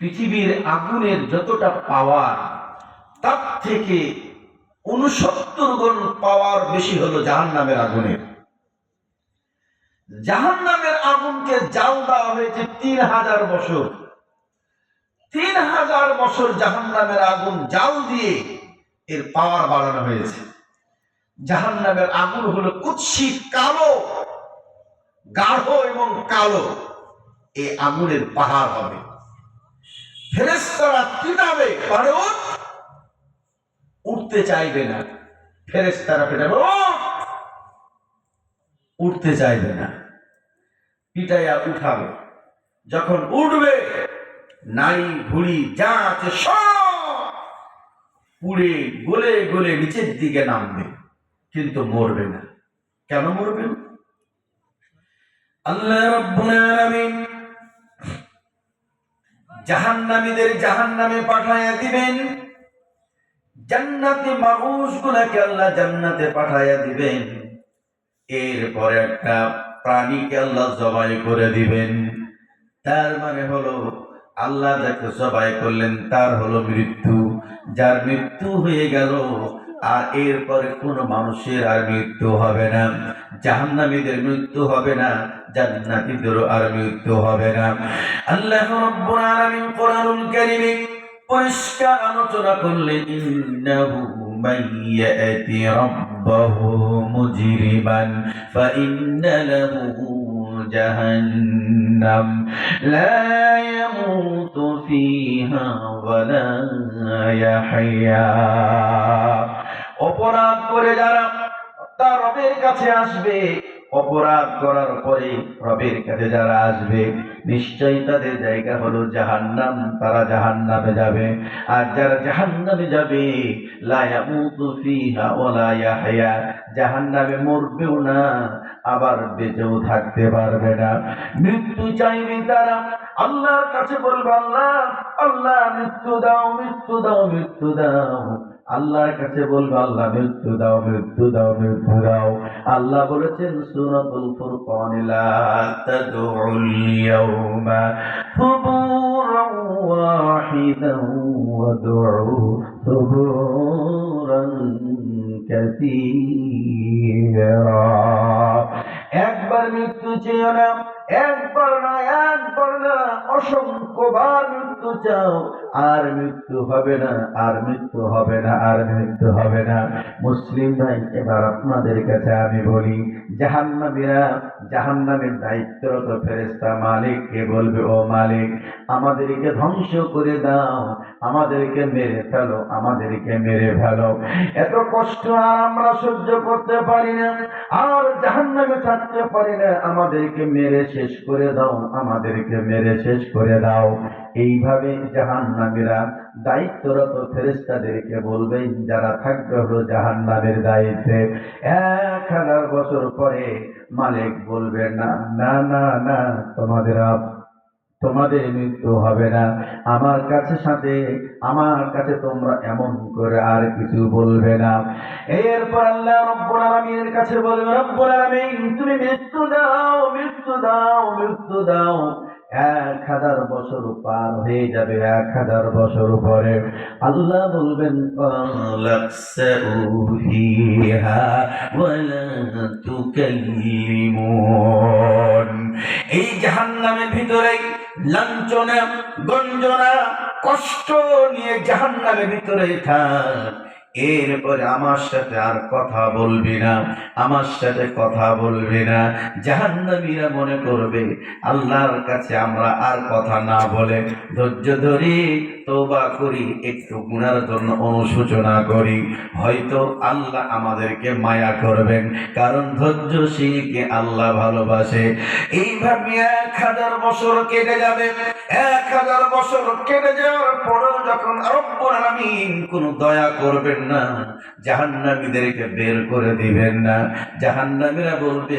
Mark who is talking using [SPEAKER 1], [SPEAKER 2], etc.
[SPEAKER 1] পৃথিবীর আগুনের যতটা পাওয়ার তার থেকে উনসত্তর গুণ পাওয়ার বেশি হলো জাহান নামের আগুনের। জাহান নামের আগুনকে জাল দেওয়া হয়েছে তিন হাজার বছর। তিন হাজার বছর জাহান নামের আগুন জাল দিয়ে এর পাওয়ার বাড়ানো হয়েছে। জাহান নামের আগুন হলো কুৎসিত কালো, গাঢ় এবং কালো। এই আগুনের পাহাড় হবে। ফেরেস্তারা পিটাবে পারে উঠতে চাইবে না। ফেরেস্তারা পিটাবে উঠ। উঠতে চাইবে না। পিটাইয়া উঠাবে। যখন উঠবে নারী ভুড়ি যা আছে সব পুড়ে গলে গলে নিচের দিকে নামবে, কিন্তু মরবে না। কেন মরবে? আল্লাহ রাব্বুল আলামিন জাহান্নামীদের জাহান্নামে পাঠায়া দিবেন। জান্নাতে মানুষগুলাকে আল্লাহ জান্নাতে পাঠায়া দিবেন। এরপরে একটা প্রাণীকে আল্লাহ জবাই করে দিবেন। তার মানে হলো, আল্লাহ যাকে জবাই করলেন, তার হলো মৃত্যু। যার মৃত্যু হয়ে গেল, আর এরপরে কোনো মানুষের আর মৃত্যু হবে না। জাহান্নামীদের মৃত্যু হবে না, জান্নাতীদেরও আর মৃত্যু হবে না। আল্লাহ রাব্বুল আলামিন কোরআনুল কারীমে পরিষ্কার আলোচনা করলেন, ইন্নাহু মান ইয়াতি রাব্বাহু মুজরিমান ফাইন্না লাহু জাহান্নাম, লা ইয়ামুতু ফিহা ওয়ালা ইয়াহইয়া। অপরাধ করে যারা তার রবের কাছে আসবে। অপরাধ করার পরে রবের কাছে যারা আসবে, নিশ্চয়ই তাদের জায়গা হলো জাহান্নাম, তারা জাহান্নামে যাবে। আর যারা যাবে ইয়ামুতু ফিহা ওয়ালা ইয়াহইয়া জাহান্নামে মরবেও না, আবার বেঁচেও থাকতে পারবে না। মৃত্যু চাইবে তারা। আল্লাহর কাছে বলবে, আল্লাহ আল্লাহ, মৃত্যু দাও মৃত্যু দাও মৃত্যু দাও। আল্লাহর কাছে বলবে, আল্লাহ, মৃত্যু দাও মৃত্যু দাও মৃত্যু দাও। আল্লাহ বলেছেন, সূরাতুল ফুরকান একবার মৃত্যু চেয়েও না, একবার না একবার না, অসংখ্যবার মৃত্যু চাও। আর মৃত্যু হবে না, আর মৃত্যু হবে না, আর মৃত্যু হবে না। মুসলিম ভাই, এবার আপনাদের কাছে আমি বলি, জাহান্নামীরা জাহান্নামের দায়িত্বরত ফেরেস্তা মালিককে বলবে, ও মালিক, আমাদেরকে ধ্বংস করে দাও, আমাদেরকে মেরে ফেলো, আমাদেরকে মেরে ফেলো। এত কষ্ট আর আমরা সহ্য করতে পারি না, আর জাহান্নামে থাকতে পারি না, আমাদেরকে মেরে শেষ করে দাও, আমাদেরকে মেরে শেষ করে দাও। এইভাবে জাহান্নামীরা দায়িত্বরত ফেরেস্তাদেরকে বলবেন যারা থাকবে হলো জাহান্নামের দায়িত্বে। এক হাজার বছর পরে মালিক বলবে, না না না না, তোমাদের তোমাদের মৃত্যু হবে না। আমার কাছে সাথে, আমার কাছে তোমরা এমন করে আর কিছু বলবে না। এরপর আল্লাহ রব্বুল আলামিনের কাছে বলবে, রব্বুল আলামিন, তুমি মৃত্যু দাও মৃত্যু দাও মৃত্যু দাও। এক হাজার বছর পার হয়ে যাবে, এক হাজার বছর পরে। আল্লাহ বলবেন এই জাহান্নামের ভিতরে লাঞ্ছনা, গঞ্জনা, কষ্ট নিয়ে জাহান্নামের ভিতরে থাক। এরপরে আমার সাথে আর কথা বলবি না, আমার সাথে কথা বলবি না। জাহান্নামীরা মনে করবে, আল্লাহর কাছে আমরা আর কথা না বলে ধৈর্য ধরি তোবা করি, একটু গুনার জন্য অনুশোচনা করি। হয়তো আল্লাহ আমাদেরকে মায়া করবেন, কারণ ধৈর্য ধৈর্যশীলকে আল্লাহ ভালোবাসে। এইভাবে এক হাজার বছর কেটে যাবে, এক হাজার বছর কেটে যাওয়ার রব্বুল আলামিন কোন দয়া করবেন না জাহান্নামীদেরকে বের করে দিবেন না। জাহান্নামীরা বলবে